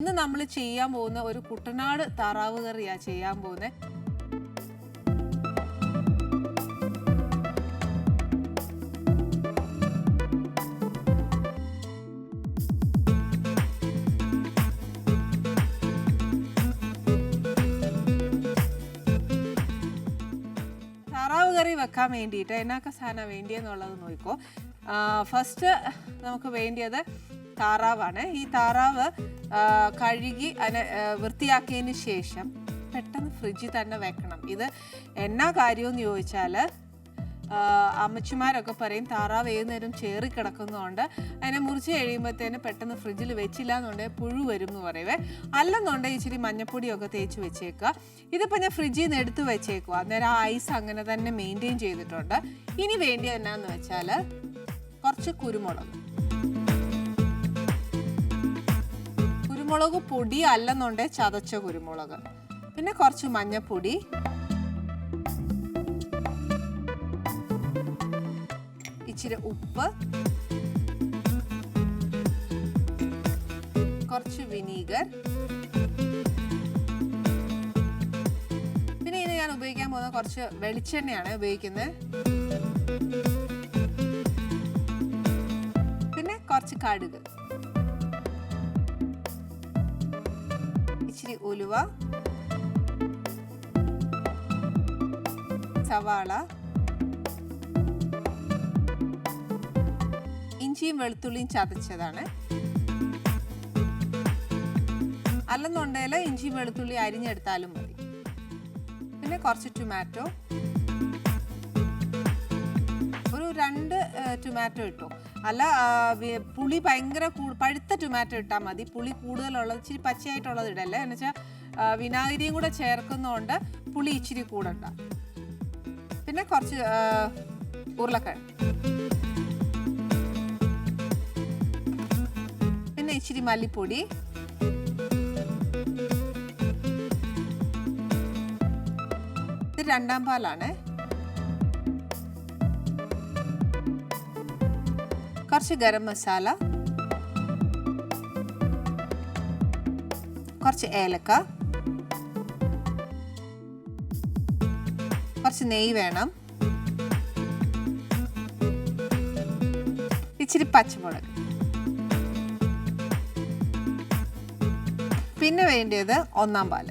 ഇന്ന് നമ്മൾ ചെയ്യാൻ പോകുന്ന ഒരു കുട്ടനാട് താറാവ് കറിയാ ചെയ്യാൻ പോകുന്നത് വെക്കാൻ വേണ്ടിയിട്ട് എന്നൊക്കെ സാധനം വേണ്ടിയെന്നുള്ളത് നോക്കിക്കോ. ഫസ്റ്റ് നമുക്ക് വേണ്ടിയത് താറാവാണ്. ഈ താറാവ് കഴുകി അതിനെ വൃത്തിയാക്കിയതിന് ശേഷം പെട്ടെന്ന് ഫ്രിഡ്ജിൽ തന്നെ വെക്കണം. ഇത് എന്നാ കാര്യമെന്ന് ചോദിച്ചാൽ അമ്മച്ചിമാരൊക്കെ പറയും താറാവ് ഏത് നേരം ചേറി കിടക്കുന്നതുകൊണ്ട് അതിനെ മുറിച്ച് കഴിയുമ്പോഴത്തേന് പെട്ടെന്ന് ഫ്രിഡ്ജിൽ വെച്ചില്ല എന്നുണ്ടെങ്കിൽ പുഴു വരും എന്ന് പറയുവേ. അല്ലെന്നുണ്ടെങ്കിൽ ഇച്ചിരി മഞ്ഞപ്പൊടിയൊക്കെ തേച്ച് വെച്ചേക്കുക. ഇതിപ്പോൾ ഞാൻ ഫ്രിഡ്ജിൽ നിന്ന് എടുത്ത് വെച്ചേക്കുക അന്നേരം ആ ഐസ് അങ്ങനെ തന്നെ മെയിന്റെയിൻ ചെയ്തിട്ടുണ്ട്. ഇനി വേണ്ടി എന്നാന്ന് വെച്ചാൽ കുറച്ച് കുരുമുളക്. കുരുമുളക് പൊടി അല്ലെന്നുണ്ടെങ്കിൽ ചതച്ച കുരുമുളക്. പിന്നെ കുറച്ച് മഞ്ഞപ്പൊടി. ഇച്ചിരി ഉപ്പ്. കുറച്ച് വിനീഗർ. പിന്നെ ഇത് ഞാൻ ഉപയോഗിക്കാൻ പോകുന്ന കുറച്ച് വെളിച്ചെണ്ണയാണ് ഉപയോഗിക്കുന്നത്. പിന്നെ കുറച്ച് കടുക്. ഉലുവ സവാള ഇഞ്ചിയും വെളുത്തുള്ളിയും ചതച്ചതാണ്. അല്ലെന്നുണ്ടെങ്കിൽ ഇഞ്ചിയും വെളുത്തുള്ളി അരിഞ്ഞെടുത്താലും മതി. പിന്നെ കുറച്ച് ടൊമാറ്റോ രണ്ട് ടൊമാറ്റോ ഇട്ടു. അല്ല പുളി ഭയങ്കര പഴുത്ത ടൊമാറ്റോ ഇട്ടാൽ മതി. പുളി കൂടുതലുള്ളത് ഇച്ചിരി പച്ചയായിട്ടുള്ളത് ഇടല്ലേ? എന്ന് വെച്ചാൽ വിനാഗിരിയും കൂടെ ചേർക്കുന്നതുകൊണ്ട് പുളി ഇച്ചിരി കൂടണ്ട പിന്നെ കുറച്ച് ഉരുളക്കിഴങ്ങ്. പിന്നെ ഇച്ചിരി മല്ലിപ്പൊടി. ഇത് രണ്ടാം പാലാണ്. കുറച്ച് ഗരം മസാല കുറച്ച് ഏലക്ക കുറച്ച് നെയ്യ് വേണം ഇച്ചിരി പച്ചമുളക്. പിന്നെ വേണ്ടിയത് ഒന്നാം പാൽ.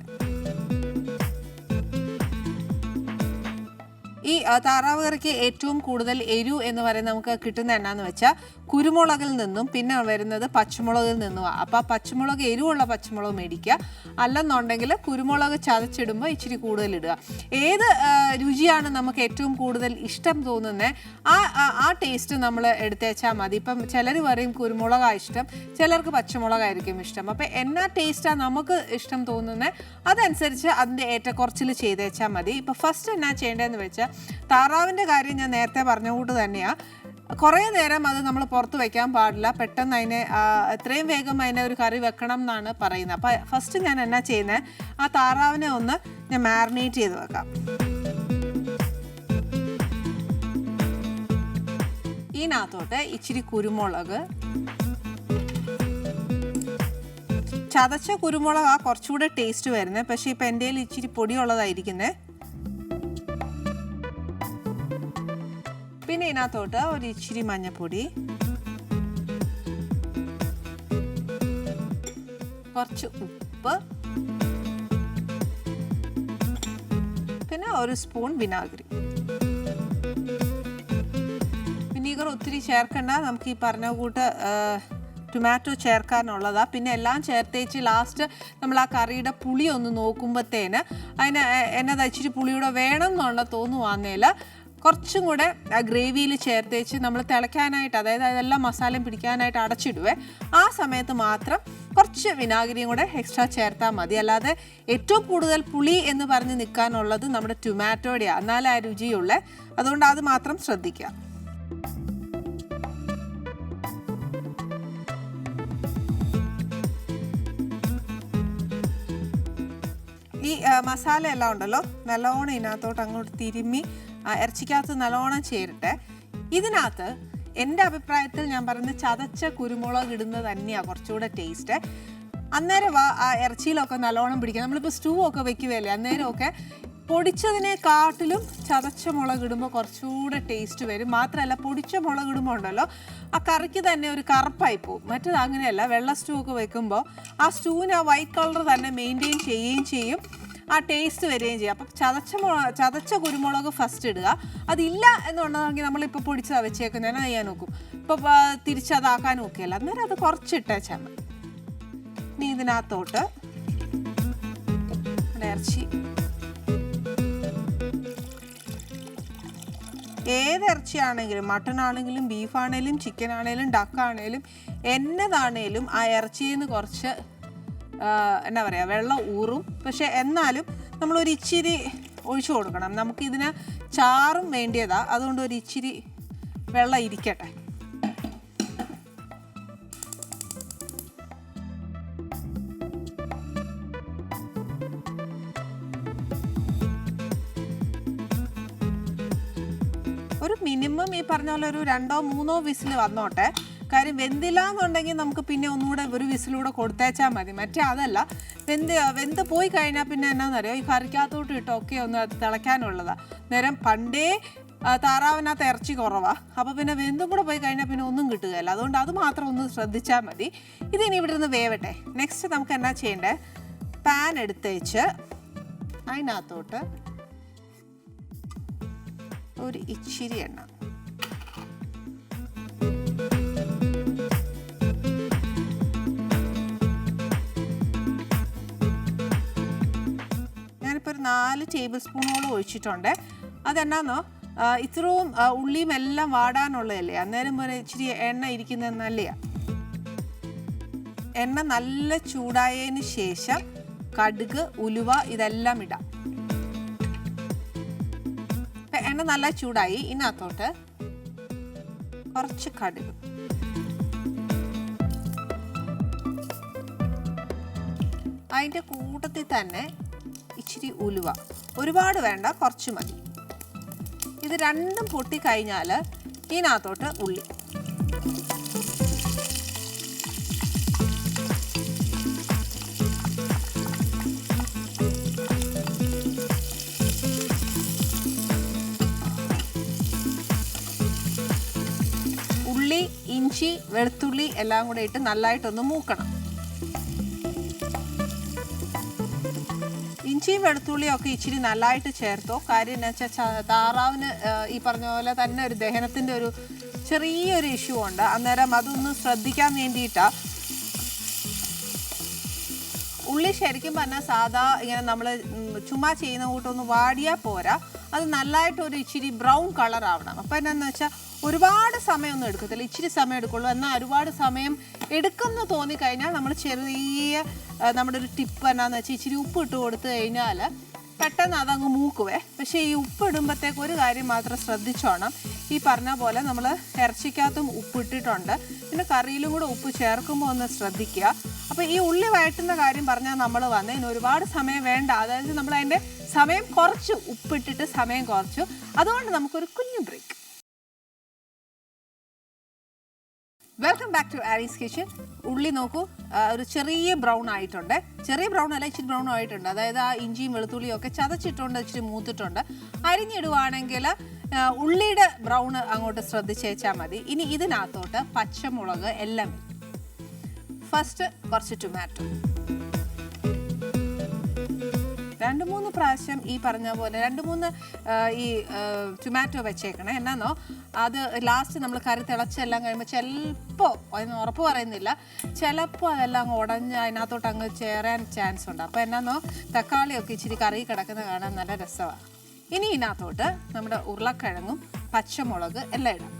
ഈ താറാവ് കറിക്ക് ഏറ്റവും കൂടുതൽ എരു എന്ന് പറയുന്നത് നമുക്ക് കിട്ടുന്ന എണ്ണ എന്ന് വെച്ചാൽ കുരുമുളകിൽ നിന്നും പിന്നെ വരുന്നത് പച്ചമുളകിൽ നിന്നുമാണ് അപ്പോൾ ആ പച്ചമുളക് എരിവുള്ള പച്ചമുളക് മേടിക്കുക. അല്ലെന്നുണ്ടെങ്കിൽ കുരുമുളക് ചതച്ചിടുമ്പോൾ ഇച്ചിരി കൂടുതൽ ഇടുക. ഏത് രുചിയാണ് നമുക്ക് ഏറ്റവും കൂടുതൽ ഇഷ്ടം തോന്നുന്നത് ആ ആ- ടേസ്റ്റ് നമ്മൾ എടുത്തേച്ചാൽ മതി. ഇപ്പം ചിലർ പറയും കുരുമുളകാണ് ഇഷ്ടം. ചിലർക്ക് പച്ചമുളകായിരിക്കും ഇഷ്ടം. അപ്പോൾ എന്നാ ടേസ്റ്റാണ് നമുക്ക് ഇഷ്ടം തോന്നുന്നത് അതനുസരിച്ച് അതിന്റെ ഏറ്റക്കുറച്ചിൽ ചെയ്തേച്ചാൽ മതി. ഇപ്പം ഫസ്റ്റ് എന്നാ ചെയ്യേണ്ടതെന്ന് വെച്ചാൽ താറാവിന്റെ കാര്യം ഞാൻ നേരത്തെ പറഞ്ഞ കൂട്ട് തന്നെയാണ് കുറേ നേരം അത് നമ്മൾ പുറത്ത് വയ്ക്കാൻ പാടില്ല. പെട്ടെന്ന് അതിനെ എത്രയും വേഗം അതിനെ ഒരു കറി വെക്കണം എന്നാണ് പറയുന്നത്. അപ്പം ഫസ്റ്റ് ഞാൻ എന്നാ ചെയ്യുന്നത് ആ താറാവിനെ ഒന്ന് ഞാൻ മാറിനേറ്റ് ചെയ്ത് വെക്കാം. ഇതിനകത്തോട്ട് ഇച്ചിരി കുരുമുളക്. ചതച്ച കുരുമുളക് ആ കുറച്ചുകൂടെ ടേസ്റ്റ് വരുന്നത് പക്ഷേ ഇപ്പം എന്റെ കയ്യിൽ ഇച്ചിരി പൊടിയുള്ളതായിരിക്കുന്നത് ഇതിനകത്തോട്ട് ഒരു ഇച്ചിരി മഞ്ഞപ്പൊടി. കുറച്ച് ഉപ്പ്. പിന്നെ ഒരു സ്പൂൺ വിനാഗിരി. വിനീഗർ ഒത്തിരി ചേർക്കണ്ട. നമുക്ക് ഈ പറഞ്ഞ കൂട്ട് ടൊമാറ്റോ ചേർക്കാനുള്ളതാണ് പിന്നെ എല്ലാം ചേർത്തേച്ച് ലാസ്റ്റ് നമ്മൾ ആ കറിയുടെ പുളി ഒന്ന് നോക്കുമ്പോഴത്തേന് അതിന് എന്നാ എന്നതാ ഇച്ചിരി പുളിയൂടെ വേണം എന്നുള്ള തോന്നുവാന്നേൽ കുറച്ചും കൂടെ ആ ഗ്രേവിയിൽ ചേർത്തേച്ച് നമ്മൾ തിളയ്ക്കാനായിട്ട് അതായത് അതെല്ലാം മസാലയും പിടിക്കാനായിട്ട് അടച്ചിടുവേ. ആ സമയത്ത് മാത്രം കുറച്ച് വിനാഗിരിയും കൂടെ എക്സ്ട്രാ ചേർത്താൽ മതി. അല്ലാതെ ഏറ്റവും കൂടുതൽ പുളി എന്ന് പറഞ്ഞ് നിൽക്കാനുള്ളത് നമ്മുടെ ടൊമാറ്റോയുടെയാണ് എന്നാലേ ആ രുചിയുള്ളേ. അതുകൊണ്ട് അത് മാത്രം ശ്രദ്ധിക്കുക. ഈ മസാല എല്ലാം ഉണ്ടല്ലോ? നല്ലോണം ഇതിനകത്തോട്ട് അങ്ങോട്ട് തിരുമ്മി ഇറച്ചിക്കകത്ത് നല്ലോണം ചേരട്ടെ. ഇതിനകത്ത് എന്റെ അഭിപ്രായത്തിൽ ഞാൻ പറയുന്നത് ചതച്ച കുരുമുളക് ഇടുന്നത് തന്നെയാണ് കുറച്ചുകൂടെ ടേസ്റ്റ് അന്നേരം ആ ഇറച്ചിയിലൊക്കെ നല്ലോണം പിടിക്കുക നമ്മളിപ്പോൾ സ്റ്റൂ ഒക്കെ വെക്കുകയല്ലേ അന്നേരമൊക്കെ പൊടിച്ചതിനെക്കാട്ടിലും ചതച്ച മുളക് ഇടുമ്പോൾ കുറച്ചുകൂടെ ടേസ്റ്റ് വരും. മാത്രമല്ല പൊടിച്ച മുളക് ഇടുമ്പോൾ ഉണ്ടല്ലോ ആ കറിക്ക് തന്നെ ഒരു കറുപ്പായി പോകും മറ്റത് അങ്ങനെയല്ല വെള്ള സ്റ്റൂ ഒക്കെ വെക്കുമ്പോൾ ആ സ്റ്റൂവിന് ആ വൈറ്റ് കളർ തന്നെ മെയിന്റെയിൻ ചെയ്യുകയും ചെയ്യും. ആ ടേസ്റ്റ് വരികയും ചെയ്യും. അപ്പം ചതച്ച മുളക് ചതച്ച കുരുമുളക് ഫസ്റ്റ് ഇടുക. അതില്ല എന്നുണ്ടെങ്കിൽ നമ്മളിപ്പോൾ പൊടിച്ച് വെച്ചേക്കുന്നതിന് ചെയ്യാൻ നോക്കും. ഇപ്പോൾ തിരിച്ചതാക്കാനും ഒക്കെ അല്ല. അന്നേരം അത് കുറച്ചിട്ടേച്ചാൽ മതി ഇനി ഇതിനകത്തോട്ട് ഇറച്ചി. ഏത് ഇറച്ചിയാണെങ്കിലും മട്ടൺ ആണെങ്കിലും ബീഫ് ആണെങ്കിലും ചിക്കൻ ആണെങ്കിലും ഡക്ക് ആണെങ്കിലും എന്നതാണേലും ആ ഇറച്ചിയിൽ നിന്ന് കുറച്ച് എന്നാ പറയുക വെള്ളം ഊറും. പക്ഷേ എന്നാലും നമ്മളൊരു ഇച്ചിരി ഒഴിച്ചു കൊടുക്കണം. നമുക്കിതിന് ചാറും വേണ്ടിയതാ. അതുകൊണ്ട് ഒരു ഇച്ചിരി വെള്ളം ഇരിക്കട്ടെ. ഒരു മിനിമം ഈ പറഞ്ഞ പോലെ ഒരു രണ്ടോ മൂന്നോ വിസിൽ വന്നോട്ടെ. കാര്യം വെന്തില്ല എന്നുണ്ടെങ്കിൽ നമുക്ക് പിന്നെ ഒന്നുകൂടെ ഒരു വിസിലൂടെ കൊടുത്തേച്ചാൽ മതി. മറ്റേ അതല്ല വെന്ത് വെന്ത് പോയി കഴിഞ്ഞാൽ പിന്നെ എന്നാന്നറിയോ? ഈ കറിക്കകത്തോട്ട് ഇട്ടൊക്കെ ഒന്ന് അത് തിളയ്ക്കാനുള്ളതാ. നേരം പണ്ടേ താറാവിനകത്ത് ഇറച്ചി കുറവാണ് അപ്പോൾ പിന്നെ വെന്തും കൂടെ പോയി കഴിഞ്ഞാൽ പിന്നെ ഒന്നും കിട്ടുകയില്ല. അതുകൊണ്ട് അത് മാത്രം ഒന്ന് ശ്രദ്ധിച്ചാൽ മതി. ഇതിനി ഇവിടെ നിന്ന് വേവട്ടെ. നെക്സ്റ്റ് നമുക്ക് എന്നാ ചെയ്യേണ്ടത് പാൻ എടുത്തേച്ച് അതിനകത്തോട്ട് ഒരു ഇച്ചിരി എണ്ണ. നാല് ടേബിൾ സ്പൂണോളം ഒഴിച്ചിട്ടുണ്ട്. അതെന്നാന്നോ? ഇത്രയും ഉള്ളിയും എല്ലാം വാടാനുള്ളതല്ലേ? അന്നേരം പോലെ ഇച്ചിരി എണ്ണ ഇരിക്കുന്നത് എണ്ണ നല്ല ചൂടായതിന് ശേഷം കടുക് ഉലുവ ഇതെല്ലാം ഇടാം. എണ്ണ നല്ല ചൂടായി. ഇതിനകത്തോട്ട് കുറച്ച് കടുക്. അതിന്റെ കൂട്ടത്തിൽ തന്നെ ഇച്ചിരി ഉലുവ. ഒരുപാട് വേണ്ട കുറച്ച് മതി. ഇത് രണ്ടും പൊട്ടിക്കഴിഞ്ഞാൽ ഇതിനകത്തോട്ട് ഉള്ളി. ഉള്ളി ഇഞ്ചി വെളുത്തുള്ളി എല്ലാം കൂടെ ഇട്ട് നല്ലതായിട്ടൊന്ന് മൂക്കണം. ഇഞ്ചിയും വെളുത്തുള്ളിയും ഒക്കെ ഇച്ചിരി നല്ലതായിട്ട് ചേർത്തോ. കാര്യം എന്ന് വെച്ചാൽ താറാവിന് ഈ പറഞ്ഞ പോലെ തന്നെ ഒരു ദഹനത്തിന്റെ ഒരു ചെറിയൊരു ഇഷ്യൂ ഉണ്ട്. അന്നേരം അതൊന്ന് ശ്രദ്ധിക്കാൻ വേണ്ടിയിട്ടാണ് ഉള്ളി ശരിക്കും പറഞ്ഞാൽ സാധാ ഇങ്ങനെ നമ്മൾ ചുമ്മാ ചെയ്യുന്ന കൂട്ടൊന്ന് വാടിയാൽ പോരാ. അത് നല്ലതായിട്ട് ഒരു ഇച്ചിരി ബ്രൗൺ കളർ ആവണം അപ്പം എന്നാന്ന് വെച്ചാൽ ഒരുപാട് സമയമൊന്നും എടുക്കത്തില്ല. ഇച്ചിരി സമയം എടുക്കുള്ളൂ. എന്നാൽ ഒരുപാട് സമയം എടുക്കുമെന്ന് തോന്നിക്കഴിഞ്ഞാൽ നമ്മൾ ചെറിയ നമ്മുടെ ഒരു ടിപ്പ് എന്നാന്ന് വെച്ചാൽ ഇച്ചിരി ഉപ്പ് ഇട്ട് കൊടുത്തു കഴിഞ്ഞാൽ പെട്ടെന്ന് അതങ്ങ് മൂക്കുവേ. പക്ഷേ ഈ ഉപ്പ് ഇടുമ്പോഴത്തേക്ക് ഒരു കാര്യം മാത്രം ശ്രദ്ധിച്ചോണം. ഈ പറഞ്ഞ പോലെ നമ്മൾ ഇറച്ചിക്കകത്തും ഉപ്പ് ഇട്ടിട്ടുണ്ട്. പിന്നെ കറിയിലും കൂടെ ഉപ്പ് ചേർക്കുമ്പോൾ ഒന്ന് ശ്രദ്ധിക്കുക. അപ്പോൾ ഈ ഉള്ളി വഴറ്റുന്ന കാര്യം പറഞ്ഞാൽ നമ്മൾ വന്ന് ഇതിന് ഒരുപാട് സമയം വേണ്ട. അതായത് നമ്മൾ അതിന്റെ സമയം കുറച്ച്. ഉപ്പിട്ടിട്ട് സമയം കുറച്ചു. അതുകൊണ്ട് നമുക്കൊരു കുഞ്ഞു break. Welcome back to ആരീസ് kitchen ഉള്ളി നോക്കൂ. ഒരു ചെറിയ ബ്രൗൺ ആയിട്ടുണ്ട്. ചെറിയ ബ്രൗൺ അല്ല ഇച്ചിരി ബ്രൗൺ ആയിട്ടുണ്ട്. അതായത് ആ ഇഞ്ചിയും വെളുത്തുള്ളിയും ഒക്കെ ചതച്ചിട്ടുണ്ട് ഇച്ചിരി മൂത്തിട്ടുണ്ട്. അരിഞ്ഞിടുവാണെങ്കിൽ ഉള്ളിയുടെ ബ്രൗൺ അങ്ങോട്ട് ശ്രദ്ധിച്ചേച്ചാൽ മതി. ഇനി ഇതിനകത്തോട്ട് പച്ചമുളക് എല്ലാം ഫസ്റ്റ് കുറച്ച് ടൊമാറ്റോ മൂന്ന് പ്രാവശ്യം ഈ പറഞ്ഞ പോലെ രണ്ട് മൂന്ന് ഈ ടൊമാറ്റോ വെച്ചേക്കണേ. എന്നാന്നോ? അത് ലാസ്റ്റ് നമ്മൾ കറി തിളച്ചെല്ലാം കഴിയുമ്പോൾ ചിലപ്പോൾ അതിന് ഉറപ്പ് പറയുന്നില്ല ചിലപ്പോൾ അതെല്ലാം ഉടഞ്ഞ് അതിനകത്തോട്ട് അങ്ങ് ചേരാൻ ചാൻസ് ഉണ്ട്. അപ്പോൾ എന്നാന്നോ? തക്കാളിയൊക്കെ ഇച്ചിരി കറി കിടക്കുന്ന കാണാൻ നല്ല രസമാണ് ഇനി ഇതിനകത്തോട്ട് നമ്മുടെ ഉരുളക്കിഴങ്ങും പച്ചമുളക് എല്ലാം ഇടാം.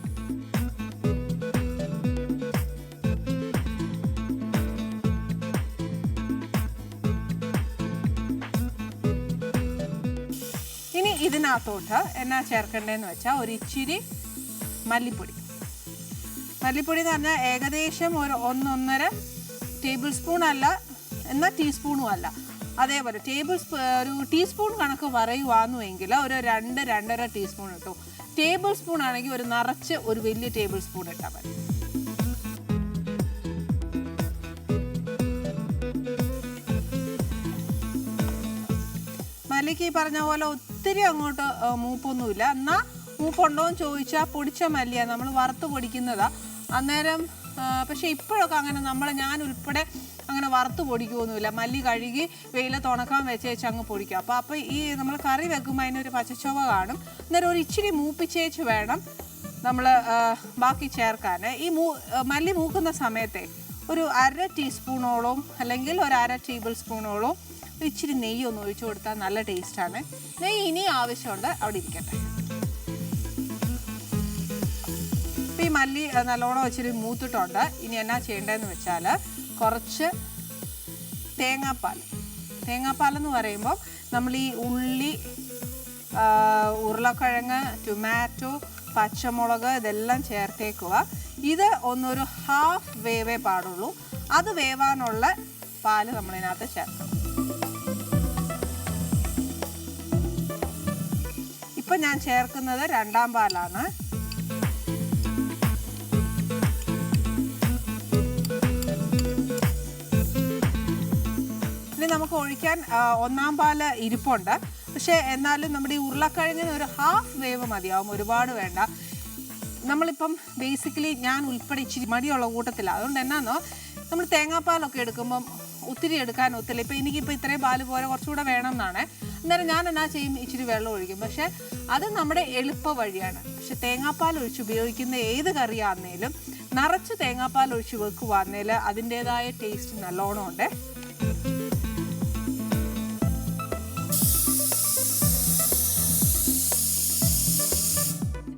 ഇതിനകത്തോട്ട് എന്നാ ചേർക്കേണ്ടതെന്ന് വെച്ചാൽ ഒരു ഇച്ചിരി മല്ലിപ്പൊടി. മല്ലിപ്പൊടി എന്ന് പറഞ്ഞാൽ ഏകദേശം ഒരു ഒന്നൊന്നര ടേബിൾ സ്പൂൺ അല്ല എന്നാൽ ടീസ്പൂണും അല്ല. അതേപോലെ ടേബിൾ ഒരു ടീസ്പൂൺ കണക്ക് പറയുവാന്നു എങ്കിൽ ഒരു രണ്ട് രണ്ടര ടീസ്പൂൺ ഇട്ടു. ടേബിൾ സ്പൂൺ ആണെങ്കിൽ ഒരു നിറച്ച് ഒരു വലിയ ടേബിൾ സ്പൂൺ ഇട്ടാൽ മതി. മല്ലിക്ക് ഈ പറഞ്ഞ പോലെ ഒത്തിരി അങ്ങോട്ട് മൂപ്പൊന്നുമില്ല. എന്നാൽ മൂപ്പുണ്ടോ എന്ന് ചോദിച്ചാൽ പൊടിച്ച മല്ലിയാണ് നമ്മൾ വറുത്ത് പൊടിക്കുന്നതാ. അന്നേരം പക്ഷേ ഇപ്പോഴൊക്കെ അങ്ങനെ നമ്മൾ ഞാൻ ഉൾപ്പെടെ അങ്ങനെ വറുത്ത് പൊടിക്കുകയൊന്നുമില്ല മല്ലി കഴുകി വെയിലത്ത് ഉണക്കാൻ വെച്ച് അങ്ങ് പൊടിക്കുക അപ്പോൾ അപ്പോൾ ഈ നമ്മൾ കറി വെക്കുമ്പോൾ അതിനൊരു പച്ചച്ചുവ കാണും. അന്നേരം ഒരു ഇച്ചിരി മൂപ്പിച്ചേച്ച് വേണം നമ്മൾ ബാക്കി ചേർക്കാൻ ഈ മൂ മല്ലി മൂക്കുന്ന സമയത്തെ ഒരു അര ടീസ്പൂണോളം അല്ലെങ്കിൽ ഒരു അര ടേബിൾ സ്പൂണോളം ഇച്ചിരി നെയ്യ് ഒന്ന് ഒഴിച്ചു കൊടുത്താൽ നല്ല ടേസ്റ്റാണ്. നെയ്യ് ഇനി ആവശ്യമുണ്ട് അവിടെ ഇരിക്കട്ടെ. ഇപ്പം ഈ മല്ലി നല്ലോണം ഇച്ചിരി മൂത്തിട്ടുണ്ട്. ഇനി എന്നാ ചെയ്യേണ്ടതെന്ന് വെച്ചാൽ കുറച്ച് തേങ്ങാപ്പാൽ. തേങ്ങാപ്പാലെന്ന് പറയുമ്പോൾ നമ്മൾ ഈ ഉള്ളി ഉരുളക്കിഴങ്ങ് ടൊമാറ്റോ പച്ചമുളക് ഇതെല്ലാം ചേർത്തേക്കുക. ഇത് ഒന്നൊരു ഹാഫ് വേവേ പാടുള്ളൂ. അത് വേവാനുള്ള പാൽ നമ്മളിതിനകത്ത് ചേർക്കണം. ഇപ്പം ഞാൻ ചേർക്കുന്നത് രണ്ടാം പാലാണ്. ഇനി നമുക്ക് ഒഴിക്കാൻ ഒന്നാം പാൽ ഇരിപ്പുണ്ട്. പക്ഷേ എന്നാലും നമ്മുടെ ഈ ഉരുളക്കിഴങ്ങിന് ഒരു ഹാഫ് വേവ് മതിയാവും ഒരുപാട് വേണ്ട. നമ്മളിപ്പം ബേസിക്കലി ഞാൻ ഉൾപ്പെടെ ഇച്ചിരി മടിയുള്ള കൂട്ടത്തിലാണ് അതുകൊണ്ട് എന്നാന്നോ നമ്മൾ തേങ്ങാപ്പാലൊക്കെ എടുക്കുമ്പം ഒത്തിരി എടുക്കാൻ ഒത്തില്ല. ഇപ്പം എനിക്കിപ്പോൾ ഇത്രയും പാൽ പോലെ കുറച്ചുകൂടെ വേണം എന്നാണ് അന്നേരം ഞാൻ എന്നാ ചെയ്യും? ഇച്ചിരി വെള്ളം ഒഴിക്കും. പക്ഷെ അത് നമ്മുടെ എളുപ്പ വഴിയാണ്. പക്ഷെ തേങ്ങാപ്പാൽ ഒഴിച്ച് ഉപയോഗിക്കുന്ന ഏത് കറിയാന്നേലും നിറച്ച് തേങ്ങാപ്പാൽ ഒഴിച്ച് വെക്കുവാന്നേൽ അതിന്റേതായ ടേസ്റ്റ് നല്ലോണം ഉണ്ട്.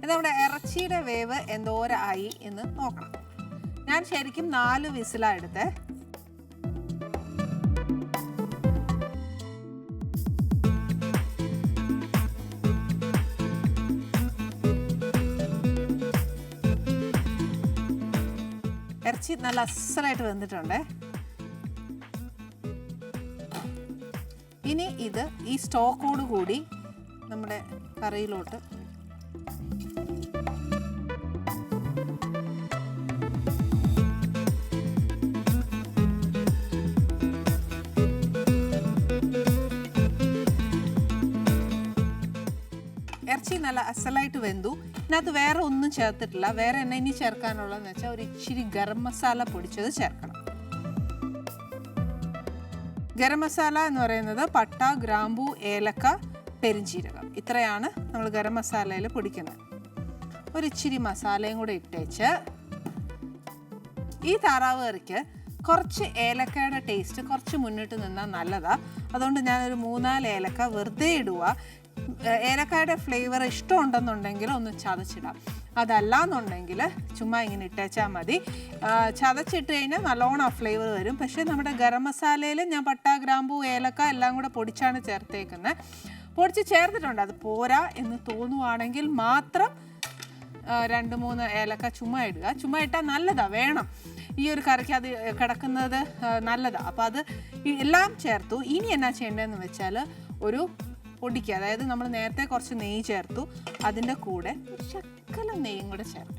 ഇതവിടെ ഇറച്ചിയുടെ വേവ് എന്തോരായി എന്ന് നോക്കണം. ഞാൻ ശരിക്കും നാല് വിസിലാണ് എടുത്തേ. ഇറച്ചി നല്ല അസലായിട്ട് വെന്തിട്ടുണ്ടേ. ഇനി ഇത് ഈ സ്റ്റോക്കോട് കൂടി നമ്മുടെ കറിയിലോട്ട് നല്ല അസലായിട്ട് വെന്തു. ഇതിനകത്ത് വേറെ ഒന്നും ചേർത്തിട്ടില്ല. വേറെ എന്നെ ഇനി ചേർക്കാനുള്ളതെന്ന് വെച്ചാൽ ഒരു ഇച്ചിരി ഗരം മസാല പൊടിച്ചത് ചേർക്കണം. ഗരം മസാല എന്ന് പറയുന്നത് പട്ട ഗ്രാമ്പു ഏലക്ക പെരിഞ്ചീരകം. ഇത്രയാണ് നമ്മൾ ഗരം മസാലയിൽ പൊടിക്കുന്നത്. ഒരിച്ചിരി മസാലയും കൂടെ ഇട്ടേച്ച് ഈ താറാവ് കറിക്ക് കുറച്ച് ഏലക്കയുടെ ടേസ്റ്റ് കുറച്ച് മുന്നിട്ട് നിന്നാൽ നല്ലതാണ് അതുകൊണ്ട് ഞാനൊരു മൂന്നാൽ ഏലക്ക വെറുതെ ഇടുക ഏലക്കായുടെ ഫ്ലേവർ ഇഷ്ടമുണ്ടെന്നുണ്ടെങ്കിൽ ഒന്ന് ചതച്ചിടാം. അതല്ല എന്നുണ്ടെങ്കിൽ ചുമ്മാ ഇങ്ങനെ ഇട്ടേച്ചാൽ മതി. ചതച്ചിട്ട് കഴിഞ്ഞാൽ നല്ലോണം ആ ഫ്ലേവർ വരും. പക്ഷേ നമ്മുടെ ഗരം മസാലയിൽ ഞാൻ പട്ട ഗ്രാമ്പൂ ഏലക്ക എല്ലാം കൂടെ പൊടിച്ചാണ് ചേർത്തേക്കുന്നത് പൊടിച്ച് ചേർത്തിട്ടുണ്ട്. അത് പോരാ എന്ന് തോന്നുവാണെങ്കിൽ മാത്രം രണ്ട് മൂന്ന് ഏലക്ക ചുമ്മാ ഇടുക. ചുമ്മാ ഇട്ടാൽ നല്ലതാണ് വേണം. ഈ ഒരു കറിക്ക് അത് കിടക്കുന്നത് നല്ലതാണ് അപ്പോൾ അത് എല്ലാം ചേർത്തു. ഇനി എന്നാ ചെയ്യേണ്ടതെന്ന് വെച്ചാൽ ഒരു പൊടിക്കുക. അതായത് നമ്മൾ നേരത്തെ കുറച്ച് നെയ്യ് ചേർത്തു. അതിന്റെ കൂടെ ശക്കല നെയ്യും കൂടെ ചേർത്തു.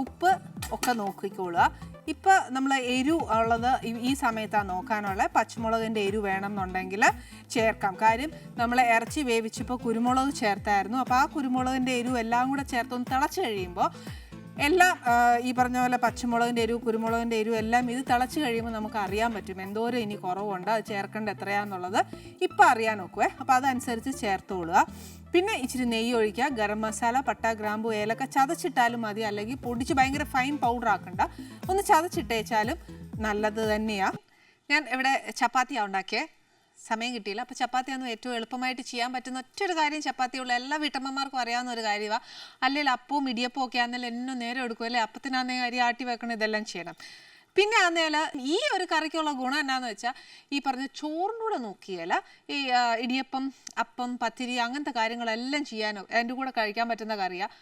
ഉപ്പ് ഒക്കെ നോക്കിക്കോളുക. ഇപ്പം നമ്മൾ എരു ഉള്ളത് ഈ- ഈ സമയത്താണ് നോക്കാനുള്ള. പച്ചമുളകിന്റെ എരു വേണം എന്നുണ്ടെങ്കിൽ ചേർക്കാം. കാര്യം നമ്മൾ ഇറച്ചി വേവിച്ചപ്പോൾ കുരുമുളക് ചേർത്തായിരുന്നു. അപ്പോൾ ആ കുരുമുളകിന്റെ എരു എല്ലാം കൂടെ ചേർത്തൊന്ന് തിളച്ച് കഴിയുമ്പോൾ എല്ലാം ഈ പറഞ്ഞ പോലെ പച്ചമുളകിന്റെ എരിവ് കുരുമുളകിന്റെ എരിവ് എല്ലാം ഇത് തിളച്ച് കഴിയുമ്പോൾ നമുക്ക് അറിയാൻ പറ്റും എന്തോരം ഇനി കുറവുണ്ട് അത് ചേർക്കേണ്ട എത്രയാണെന്നുള്ളത് ഇപ്പം അറിയാൻ നോക്കുവേ. അപ്പോൾ അതനുസരിച്ച് ചേർത്തോളുക. പിന്നെ ഇച്ചിരി നെയ്യ് ഒഴിക്കുക. ഗരം മസാല പട്ട ഗ്രാമ്പു ഏലക്ക ചതച്ചിട്ടാലും മതി. അല്ലെങ്കിൽ പൊടിച്ച് ഭയങ്കര ഫൈൻ പൗഡർ ആക്കണ്ട. ഒന്ന് ചതച്ചിട്ടേച്ചാലും നല്ലത് തന്നെയാണ് ഞാൻ ഇവിടെ ചപ്പാത്തിയാണ് ഉണ്ടാക്കിയേ. സമയം കിട്ടിയില്ല. അപ്പോൾ ചപ്പാത്തിയാണ് ഏറ്റവും എളുപ്പമായിട്ട് ചെയ്യാൻ പറ്റുന്ന ഒറ്റൊരു കാര്യം ചപ്പാത്തിയുള്ള എല്ലാ വീട്ടമ്മമാർക്കും അറിയാവുന്ന ഒരു കാര്യമാണ് അല്ലെങ്കിൽ അപ്പവും ഇടിയപ്പവും ഒക്കെ ആണെങ്കിലും എന്നും നേരം എടുക്കും അല്ലേ അപ്പത്തിനാന്നേ അരി ആട്ടി വെക്കണം ഇതെല്ലാം ചെയ്യണം. പിന്നെ ആന്നേല ഈ ഒരു കറിക്കുള്ള ഗുണം എന്നാന്ന് വെച്ചാൽ ഈ പറഞ്ഞ ചോറിന്റെ കൂടെ നോക്കിയാൽ ഈ ഇടിയപ്പം അപ്പം പത്തിരി അങ്ങനത്തെ കാര്യങ്ങളെല്ലാം ചെയ്യാനോ അതിന്റെ കൂടെ കഴിക്കാൻ പറ്റുന്ന കറിയാണ്